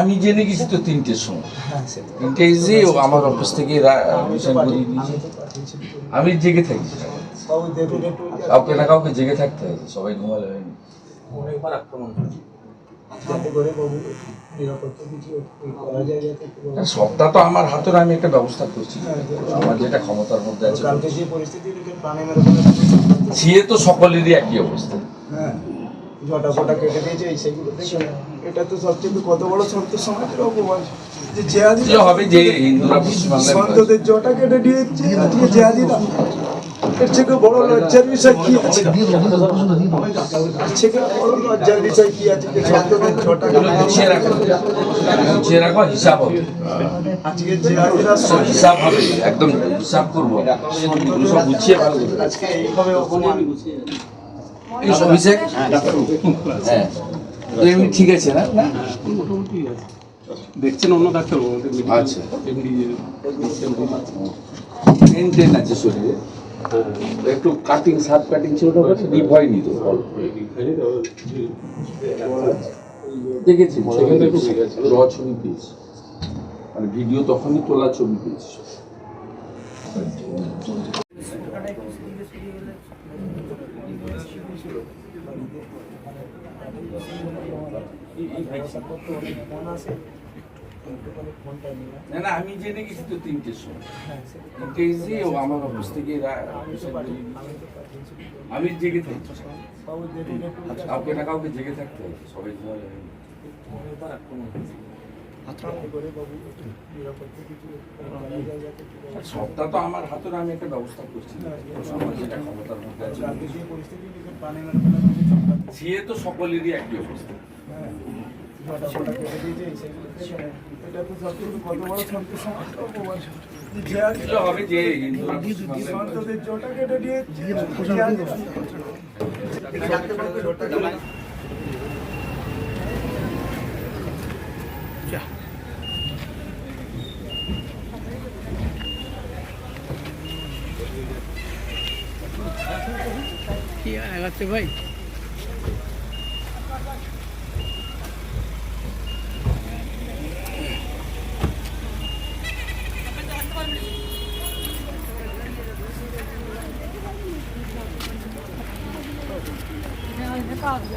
আমি জেনে গেছি তো তিনটের সময়। হ্যাঁ তিনটে ও আমার অফিস থেকে আমি জেগে থাকি। কাউকে না কাউকে জেগে থাকতে হয় সবাই ঘুমালে হয়নি সবটা তো আমার হাতের আমি একটা ব্যবস্থা করছি। আমার যেটা ক্ষমতার মধ্যে আছে। যে সে তো সকলেরই একই অবস্থা। হ্যাঁ জটা ফটা কেটে দিয়েছে এই সেগুলো দেখে এটা তো সবচেয়ে কত বড় সন্ত সমাজের অপমান। যে জেহাদি যে হবে যে সন্তদের জটা কেটে দিয়েছে আজকে জেহাদিরা এর থেকে বড় লজ্জার বিষয় কি আছে? এর থেকে বড় লজ্জার বিষয় কি আছে যে সন্তদের জটা এগুলো গুছিয়ে রাখো। গুছিয়ে রাখো হিসাব হবে। আজকে জেহাদিরা সব হিসাব হবে একদম হিসাব করব। সব গুছিয়ে ভালো আজকে এইভাবে অপমান এই অভিষেক? হ্যাঁ এমনি ঠিক আছে না? না? মোটামুটি দেখছেন অন্য medical আচ্ছা। দিচ্ছেন। টেন আছে। শরীরে। একটু কাটিং শার্প কাটিং ছিল ডিপ হয়নি তো দেখেছি সেখান ঠিক আছে। র ছবি পেয়েছি। মানে ভিডিও তখনই তোলা ছবি পেয়েছি। আয়। না না আমি জেনে গেছি তো তিনটের সময়। হ্যাঁ তিনটে এসে ও আমার অফিস থেকে আমি জেগে থাকি বাবু কাউকে না কাউকে জেগে থাকতে হয় সবাই সবটা তো আমার হাতের, আমি একটা ব্যবস্থা করছি। ক্ষমতার মধ্যে আছে। কালকে যে পরিস্থিতি দেখে প্রাণে মেরে ফেলা হচ্ছে চক্রান্ত। সে জেহাদিরা। জটা কেটে- কি আগাচ্ছে ভাই first first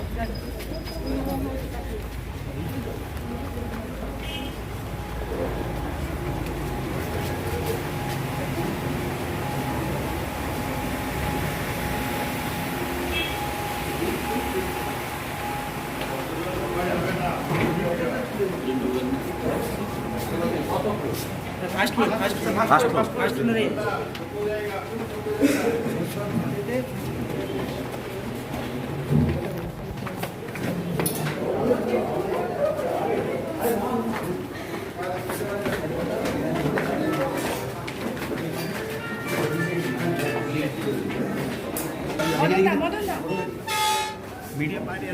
fast fast media party